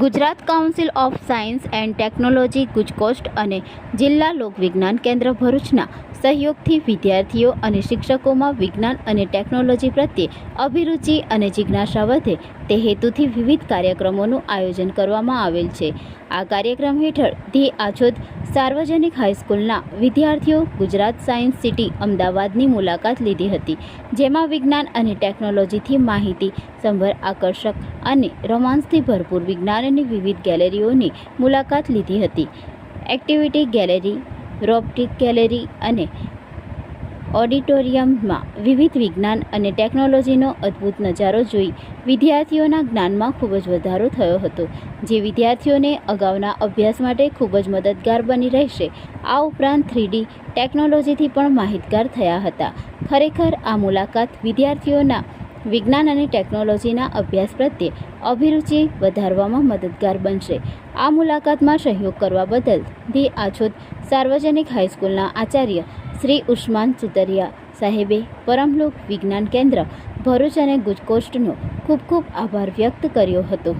Gujarat council of science and technology, ગુજકોસ્ટ અને જિલ્લા લોકવિજ્ઞાન કેન્દ્ર ભરૂચના સહયોગથી વિદ્યાર્થીઓ અને શિક્ષકોમાં વિજ્ઞાન અને ટેકનોલોજી પ્રત્યે અભિરુચિ અને જિજ્ઞાસા વધે તે હેતુથી વિવિધ કાર્યક્રમોનું આયોજન કરવામાં આવેલ છે. આ કાર્યક્રમ હેઠળ ધી આછોદ સાર્વજનિક હાઈસ્કૂલના વિદ્યાર્થીઓ ગુજરાત સાયન્સ સિટી અમદાવાદની મુલાકાત લીધી હતી, જેમાં વિજ્ઞાન અને ટેકનોલોજીથી માહિતી સંભર આકર્ષક અને રોમાન્સથી ભરપૂર વિજ્ઞાનની વિવિધ ગેલેરીઓની મુલાકાત લીધી હતી. એક્ટિવિટી ગેલેરી રોબોટિક ગેલેરી અને ઓડિટોરિયમમાં વિવિધ વિજ્ઞાન અને ટેકનોલોજીનો અદ્ભુત નજારો જોઈ વિદ્યાર્થીઓના જ્ઞાનમાં ખૂબ જ વધારો થયો હતો. જે વિદ્યાર્થીઓને અગાઉના અભ્યાસ માટે ખૂબ જ મદદગાર બની રહેશે, આ ઉપરાંત થ્રીડી ટેકનોલોજીથી પણ માહિતગાર થયા હતા. ખરેખર આ મુલાકાત વિદ્યાર્થીઓના વિજ્ઞાન અને ટેકનોલોજીના અભ્યાસ પ્રત્યે અભિરુચિ વધારવામાં મદદગાર બનશે. આ મુલાકાતમાં સહયોગ કરવા બદલ ધી આછોદ સાર્વજનિક હાઈસ્કૂલના આચાર્ય શ્રી ઉસ્માન સુતરિયા સાહેબે પરમલોક વિજ્ઞાન કેન્દ્ર ભરૂચ અને ગુજકોસ્ટનો ખૂબ ખૂબ આભાર વ્યક્ત કર્યો હતો.